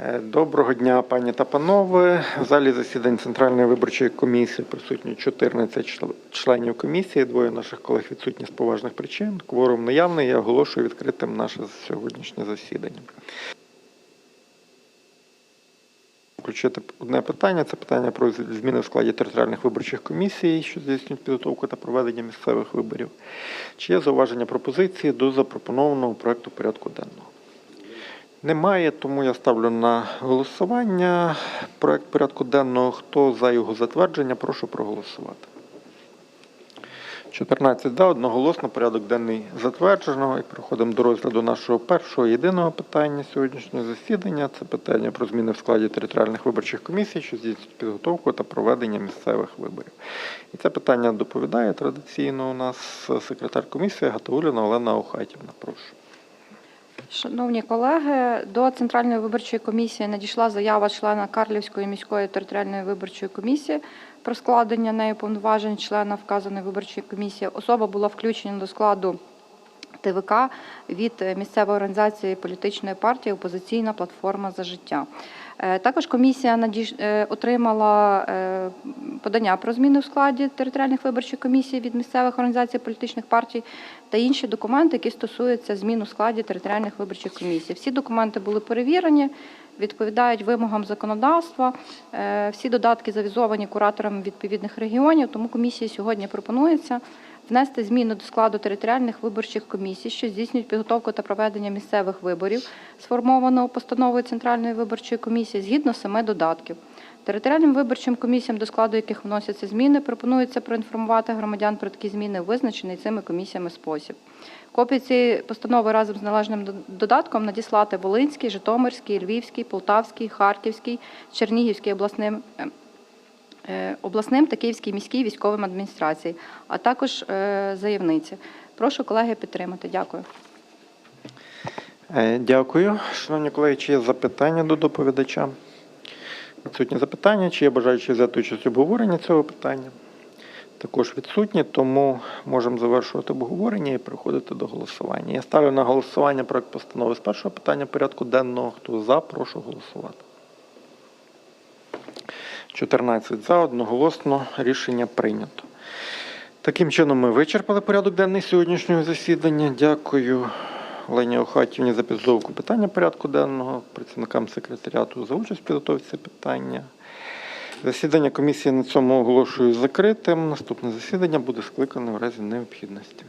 Е, Доброго дня, пані та панове. В залі засідань Центральної виборчої комісії присутні 14 членів комісії. Двоє наших колег відсутні з поважних причин. Кворум наявний. Я оголошую відкритим наше сьогоднішнє засідання. Включити одне питання. Це питання про зміни в складі територіальних виборчих комісій, що здійснюють підготовку та проведення місцевих виборів. Чи є зауваження пропозиції до запропонованого проекту порядку денного? Немає, тому я ставлю на голосування проект порядку денного. Хто за його затвердження, прошу проголосувати. 14 за, одноголосно порядок денний затверджено. І переходимо до розгляду нашого першого єдиного питання сьогоднішнього засідання. Це питання про зміни в складі територіальних виборчих комісій, що здійснюють підготовку та проведення місцевих виборів. І це питання доповідає традиційно у нас секретар комісії Гатауліна Олена Охатівна. Прошу. Шановні колеги, до Центральної виборчої комісії надійшла заява члена Карлівської міської територіальної виборчої комісії про складення нею повноважень члена вказаної виборчої комісії. Особа була включена до складу ТВК від місцевої організації політичної партії Опозиційна платформа за життя. Е, Також комісія надіж... е, отримала е, подання про зміни в складі територіальних виборчих комісій від місцевих організацій політичних партій та інші документи, які стосуються змін у складі територіальних виборчих комісій. Всі документи були перевірені, відповідають вимогам законодавства. Всі додатки завізовані кураторами відповідних регіонів. Тому комісії сьогодні пропонується внести зміни до складу територіальних виборчих комісій, що здійснюють підготовку та проведення місцевих виборів, сформованого постановою Центральної виборчої комісії, згідно семи додатків. Територіальним виборчим комісіям, до складу яких вносяться зміни, пропонується проінформувати громадян про такі зміни, визначений цими комісіями спосіб. Копії цієї постанови разом з належним до- додатком надіслати Волинський, Житомирський, Львівський, Полтавський, Харківський, Чернігівський обласним е, е, обласним та Київській міській військовим адміністрації, а також е, заявниці. Прошу колеги підтримати. Дякую. Е, Дякую. Шановні колеги, чи є запитання до доповідача? Відсутні запитання, чи є бажаючі взяти участь в обговоренні цього питання? Також відсутні, тому можемо завершувати обговорення і переходити до голосування. Я ставлю на голосування проект постанови з першого питання порядку денного. Хто за, прошу голосувати. 14 за, одноголосно рішення прийнято. Таким чином, ми вичерпали порядок денний сьогоднішнього засідання. Дякую Олені Охатівні за підготовку питання порядку денного, працівникам секретаріату за участь в підготовці питання. Засідання комісії на цьому оголошую закритим. Наступне засідання буде скликане в разі необхідності.